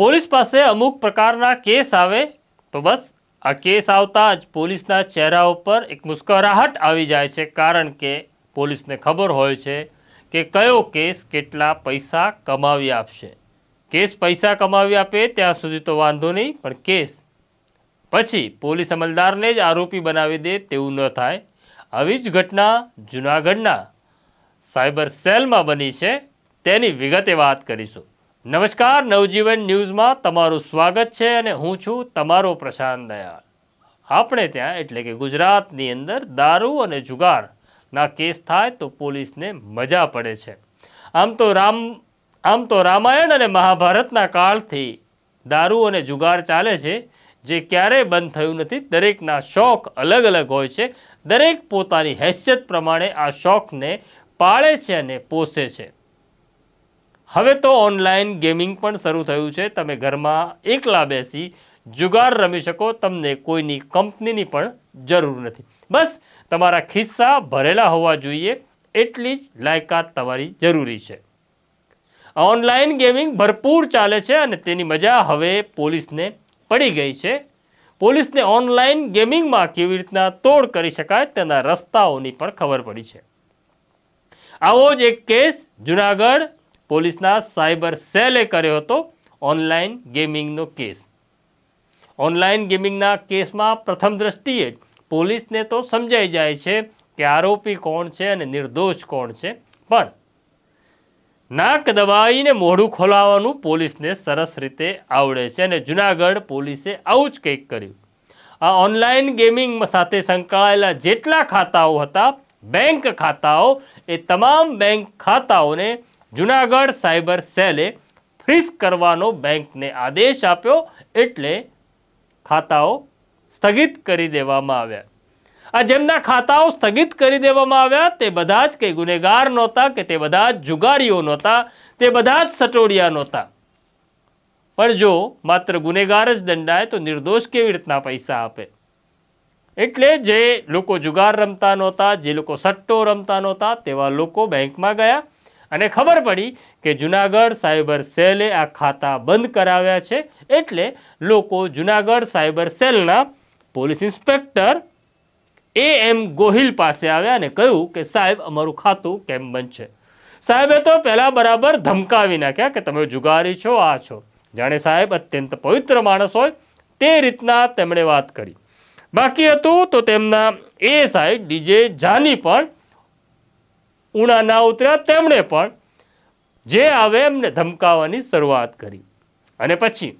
Police પાસે અમુક પ્રકારના કેસ આવે તો બસ આ કેસ આવતા જ પોલીસના ચહેરા ઉપર એક મુસ્કરાહટ આવી જાય છે કારણ કે પોલીસને ખબર હોય છે કે કયો કેસ કેટલા પૈસા કમાવી આપશે. કેસ પૈસા કમાવી આપે ત્યાં સુધી તો વાંધો નહીં, પણ કેસ પછી પોલીસ અમલદારને જ આરોપી બનાવી દે તેવું ન થાય. આવી જ ઘટના જૂનાગઢના સાયબર સેલમાં બની છે. તેની વિગતે વાત કરીશું. નમસ્કાર, નવજીવન ન્યૂઝમાં તમારું સ્વાગત છે અને હું છું તમારો પ્રશાંત દયાળ આપણે ત્યાં, એટલે કે ગુજરાતની અંદર, દારૂ અને જુગારના કેસ થાય તો પોલીસને મજા પડે છે. આમ તો રામ, આમ તો રામાયણ અને મહાભારતના કાળથી દારૂ અને જુગાર ચાલે છે, જે ક્યારેય બંધ થયું નથી. દરેકના શોખ અલગ અલગ હોય છે. દરેક પોતાની હેસિયત પ્રમાણે આ શોખને પાળે છે અને પોષે છે. હવે તો ઓનલાઈન ગેમિંગ પણ શરૂ થયું છે. તમે ઘરમાં એકલા બેસી જુગાર રમી શકો. તમને કોઈની કંપનીની પણ જરૂર નથી. બસ, તમારા ખિસ્સા ભરેલા હોવા જોઈએ. એટલી જ લાયકાત તમારી જરૂરી છે. ઓનલાઈન ગેમિંગ ભરપૂર ચાલે છે અને તેની મજા હવે પોલીસને પડી ગઈ છે. પોલીસને ઓનલાઈન ગેમિંગમાં કેવી રીતના તોડ કરી શકાય તેના રસ્તાઓની પણ ખબર પડી છે. આવો જ એક કેસ જુનાગઢ પોલીસના સાયબર સેલે કર્યો હતો ઓનલાઈન ગેમિંગનો કેસ. ઓનલાઈન ગેમિંગના કેસમાં પ્રથમ દ્રષ્ટિએ પોલીસને તો સમજાઈ જાય છે કે આરોપી કોણ છે અને નિર્દોષ કોણ છે, પણ નાક દબાવીને મોઢું ખોલાવવાનું પોલીસને સરસ રીતે આવડે છે અને જુનાગઢ પોલીસે આવું જ કંઈક કર્યું. આ ઓનલાઈન ગેમિંગ સાથે સંકળાયેલા જેટલા ખાતાઓ હતા, બેંક ખાતાઓ, એ તમામ બેંક ખાતાઓને જુનાગઢ સાયબર સેલે ફ્રીઝ કરવાનો બેંકને આદેશ આપ્યો એટલે ખાતાઓ સ્થગિત કરી દેવામાં આવ્યા. આ જેમના ખાતાઓ સ્થગિત કરી દેવામાં આવ્યા, તે બધા જ કંઈ ગુનેગાર નહોતા, કે તે બધા જ જુગારીઓ નહોતા, તે બધા જ સટોડિયા નહોતા. પણ જો માત્ર ગુનેગાર જ દંડાય, તો નિર્દોષ કેવી રીતના પૈસા આપે? એટલે જે લોકો જુગાર રમતા નહોતા, જે લોકો સટ્ટો રમતા નહોતા, તેવા લોકો બેંકમાં ગયા. અને ખબર પડી કે જુનાગઢ સાયબર સેલે આ ખાતા બંધ કરાવ્યા છે એટલે લોકો જુનાગઢ સાયબર સેલના police inspector A M Gohil પાસે આવ્યા અને કહ્યું કે સાહેબ, અમારું ખાતું કેમ બંધ છે? સાહેબે તો પહેલાં બરાબર ધમકાવી નાખ્યા કે તમે જુગારી છો, આ છો. જાણે સાહેબ અત્યંત પવિત્ર માણસ હોય તે રીતના તેમણે વાત કરી. બાકી હતું તો તેમના એ સાહેબ, ડીજે જાની પણ ઉણા ના ઉતર્યા તેમણે પણ જે આવે એમને ધમકાવવાની શરૂઆત કરી. અને પછી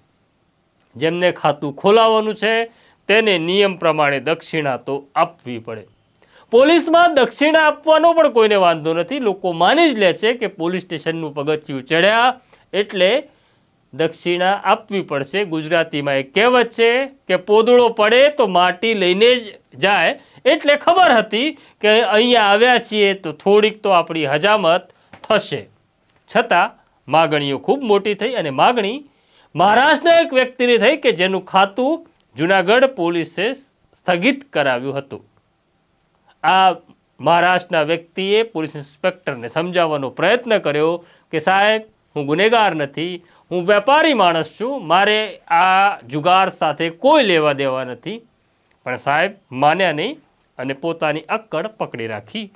જેમને ખાતું ખોલાવવાનું છે તેને નિયમ પ્રમાણે દક્ષિણા તો આપવી પડે. પોલીસમાં દક્ષિણા આપવાનો પણ કોઈને વાંધો નથી. લોકો માની જ લે છે કે પોલીસ સ્ટેશનનું પગથિયું ચડ્યા એટલે દક્ષિણા આપવી પડશે. ગુજરાતીમાં એક કહેવત છે કે, પોદળો પડે તો માટી લઈને જ જાય એટલે ખબર હતી કે અહીંયા આવ્યા છીએ તો થોડીક તો આપણી હજામત થશે. છતાં માગણીઓ ખૂબ મોટી થઈ અને માગણી મહારાષ્ટ્રના એક વ્યક્તિની થઈ કે જેનું ખાતું જુનાગઢ પોલીસે સ્થગિત કરાવ્યું હતું. આ મહારાષ્ટ્રના વ્યક્તિએ પોલીસ ઇન્સ્પેક્ટરને સમજાવવાનો પ્રયત્ન કર્યો કે સાહેબ, હું ગુનેગાર નથી, હું વેપારી માણસ છું, મારે આ જુગાર સાથે કોઈ લેવા દેવા નથી. પણ સાહેબ, માન્યા નહીં. અને પોતાની અક્કડ પકડી રાખી.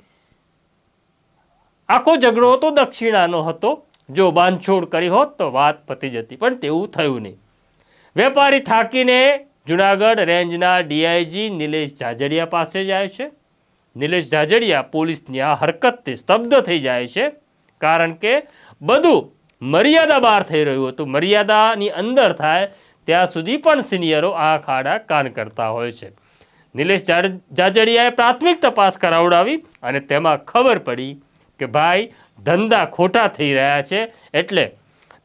આખો ઝઘડો તો દક્ષિણાનો હતો. જો બાંધછોડ કરી હોત તો વાત પતી જતી, પણ તેવું થયું નહીં. વેપારી થાકીને જુનાગઢ રેન્જના ડીઆઈજી નિલેશ જાજડિયા પાસે જાય છે. નિલેશ જાજડિયા પોલીસની આ હરકતથી સ્તબ્ધ થઈ જાય છે, કારણ કે બધું મર્યાદા બહાર થઈ રહ્યું હતું. મર્યાદાની અંદર થાય ત્યાં સુધી પણ સિનિયરો આંખ આડા કાન કરતા હોય છે. નિલેશ જાજડિયાએ પ્રાથમિક તપાસ કરાવડાવી અને તેમાં ખબર પડી કે ભાઈ ધંધા ખોટા થઈ રહ્યા છે એટલે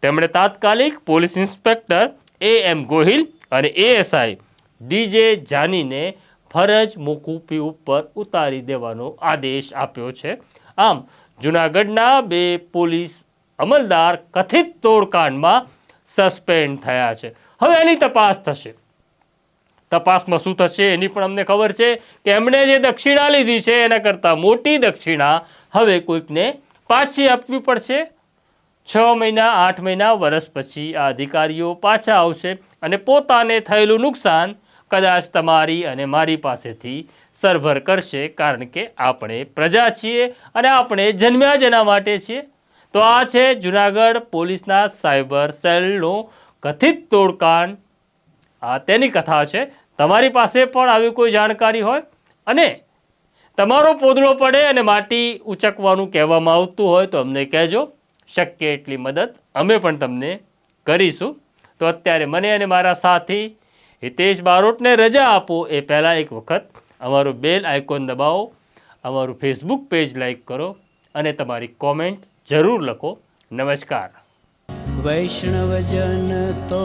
તેમણે તાત્કાલિક police inspector A M Gohil અને એએસઆઈ ડીજે જાનીને ફરજ મોકૂફી ઉપર ઉતારી દેવાનો આદેશ આપ્યો છે. આમ, જૂનાગઢના બે પોલીસ અમલદાર કથિત તોડકાંડમાં સસ્પેન્ડ થયા છે. હવે એની તપાસ થશે. તપાસમાં શું થશે એની પણ અમને ખબર છે કે એમણે જે દક્ષિણા લીધી છે એના કરતાં મોટી દક્ષિણા હવે કોઈકને પાછી આપવી પડશે. છ મહિના, આઠ મહિના, વર્ષ પછી આ અધિકારીઓ પાછા આવશે અને પોતાને થયેલું નુકસાન કદાચ તમારી અને મારી પાસેથી સરભર કરશે, કારણ કે આપણે પ્રજા છીએ અને આપણે જન્મ્યા જ એના માટે છીએ. તો આ છે જુનાગઢ પોલીસના સાયબર સેલનો કથિત તોડકાંડ. આ તેની કથા છે. તમારી પાસે પણ આવી કોઈ જાણકારી હોય? અને તમારો પોદળો પડે અને માટી ઉચકવાનું કહેવામાં આવતું હોય તો અમને કહેજો. શક્ય એટલી મદદ અમે પણ તમને કરીશું. તો અત્યારે મને અને મારા સાથી હિતેશ બારોટને રજા આપો એ પહેલાં એક વખત. અમારું બેલ આઇકોન દબાવો. અમારું ફેસબુક પેજ લાઈક કરો અને તમારી કોમેન્ટ જરૂર લખો. નમસ્કાર. વૈષ્ણવજન તો